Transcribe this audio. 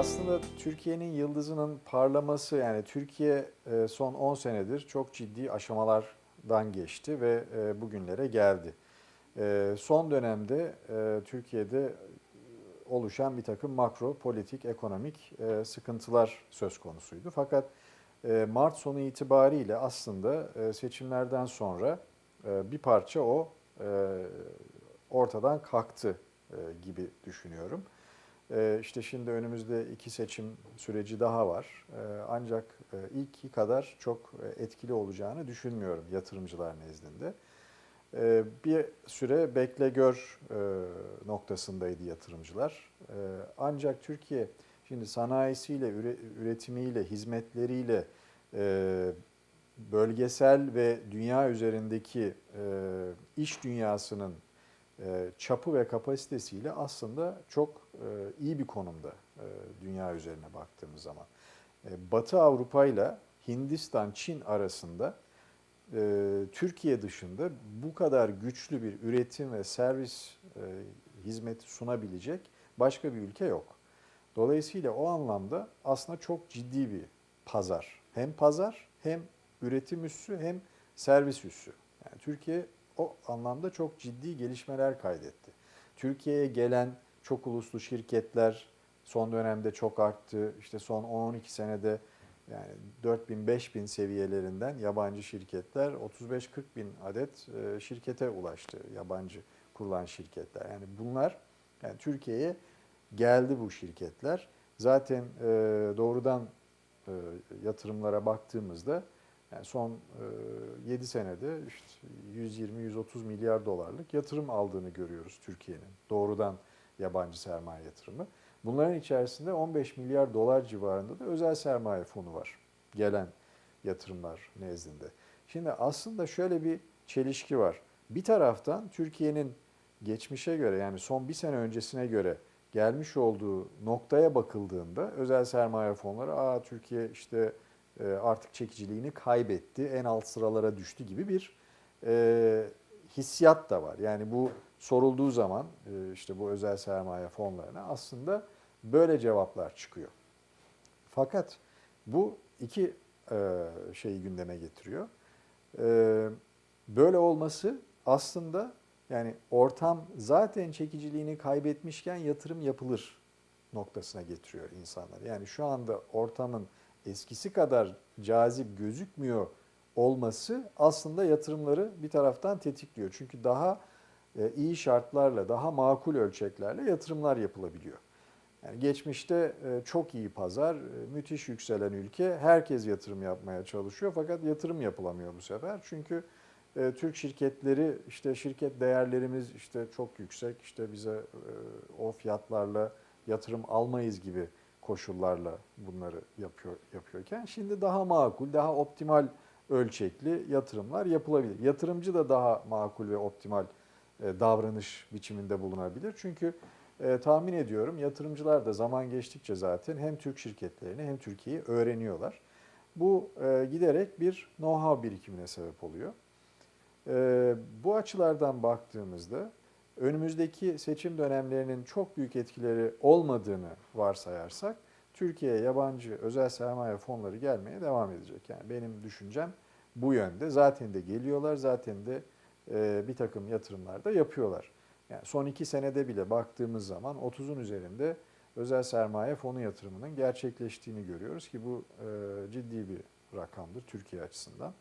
Aslında Türkiye'nin yıldızının parlaması yani Türkiye e, son 10 senedir çok ciddi aşamalardan geçti ve e, bugünlere geldi. E, Son dönemde Türkiye'de oluşan bir takım makro, politik, ekonomik sıkıntılar söz konusuydu. Fakat Mart sonu itibariyle aslında seçimlerden sonra bir parça o ortadan kalktı gibi düşünüyorum. E, İşte şimdi önümüzde iki seçim süreci daha var. E, Ancak e, ilki kadar çok e, etkili olacağını düşünmüyorum yatırımcılar nezdinde. E, Bir süre bekle gör e, noktasındaydı yatırımcılar. Ancak Türkiye şimdi sanayisiyle, üre- üretimiyle, hizmetleriyle bölgesel ve dünya üzerindeki iş dünyasının çapı ve kapasitesiyle aslında çok e, iyi bir konumda e, dünya üzerine baktığımız zaman. E, Batı Avrupa ile Hindistan, Çin arasında e, Türkiye dışında bu kadar güçlü bir üretim ve servis e, hizmeti sunabilecek başka bir ülke yok. Dolayısıyla o anlamda aslında çok ciddi bir pazar. Hem pazar hem üretim üssü hem servis üssü. Yani Türkiye o anlamda çok ciddi gelişmeler kaydetti. Türkiye'ye gelen çok uluslu şirketler son dönemde çok arttı. İşte son 10-12 senede yani 4000 5000 seviyelerinden yabancı şirketler 35-40 bin adet e, şirkete ulaştı. Yabancı kurulan şirketler. Yani bunlar yani Türkiye'ye geldi bu şirketler. Zaten e, doğrudan e, yatırımlara baktığımızda yani son e, 7 senede işte 120-130 milyar dolarlık yatırım aldığını görüyoruz Türkiye'nin. Doğrudan yabancı sermaye yatırımı. Bunların içerisinde 15 milyar dolar civarında da özel sermaye fonu var. Gelen yatırımlar nezdinde. Şimdi aslında şöyle bir çelişki var. Bir taraftan Türkiye'nin geçmişe göre yani son bir sene öncesine göre gelmiş olduğu noktaya bakıldığında özel sermaye fonları aa Türkiye işte e, artık çekiciliğini kaybetti, en alt sıralara düştü gibi bir e, hissiyat da var. Yani bu sorulduğu zaman e, işte bu özel sermaye fonlarına aslında böyle cevaplar çıkıyor. Fakat bu iki e, şeyi gündeme getiriyor. E, böyle olması aslında yani ortam zaten çekiciliğini kaybetmişken yatırım yapılır noktasına getiriyor insanlar. Yani şu anda ortamın eskisi kadar cazip gözükmüyor olması aslında yatırımları bir taraftan tetikliyor. Çünkü daha e, iyi şartlarla, daha makul ölçeklerle yatırımlar yapılabiliyor. Yani geçmişte e, çok iyi pazar, e, müthiş yükselen ülke, herkes yatırım yapmaya çalışıyor fakat yatırım yapılamıyor bu sefer. Çünkü Türk şirketleri işte şirket değerlerimiz işte çok yüksek, işte bize o fiyatlarla yatırım almayız gibi koşullarla bunları yapıyor yapıyorken şimdi daha makul, daha optimal ölçekli yatırımlar yapılabilir. Yatırımcı da daha makul ve optimal e, davranış biçiminde bulunabilir. Çünkü e, tahmin ediyorum yatırımcılar da zaman geçtikçe zaten hem Türk şirketlerini hem Türkiye'yi öğreniyorlar. Bu e, giderek bir know-how birikimine sebep oluyor. E, bu açılardan baktığımızda önümüzdeki seçim dönemlerinin çok büyük etkileri olmadığını varsayarsak Türkiye'ye yabancı özel sermaye fonları gelmeye devam edecek. Yani benim düşüncem bu yönde. Zaten de geliyorlar, zaten de e, bir takım yatırımlar da yapıyorlar. Yani son iki senede bile baktığımız zaman 30'un üzerinde özel sermaye fonu yatırımının gerçekleştiğini görüyoruz ki bu e, ciddi bir rakamdır Türkiye açısından.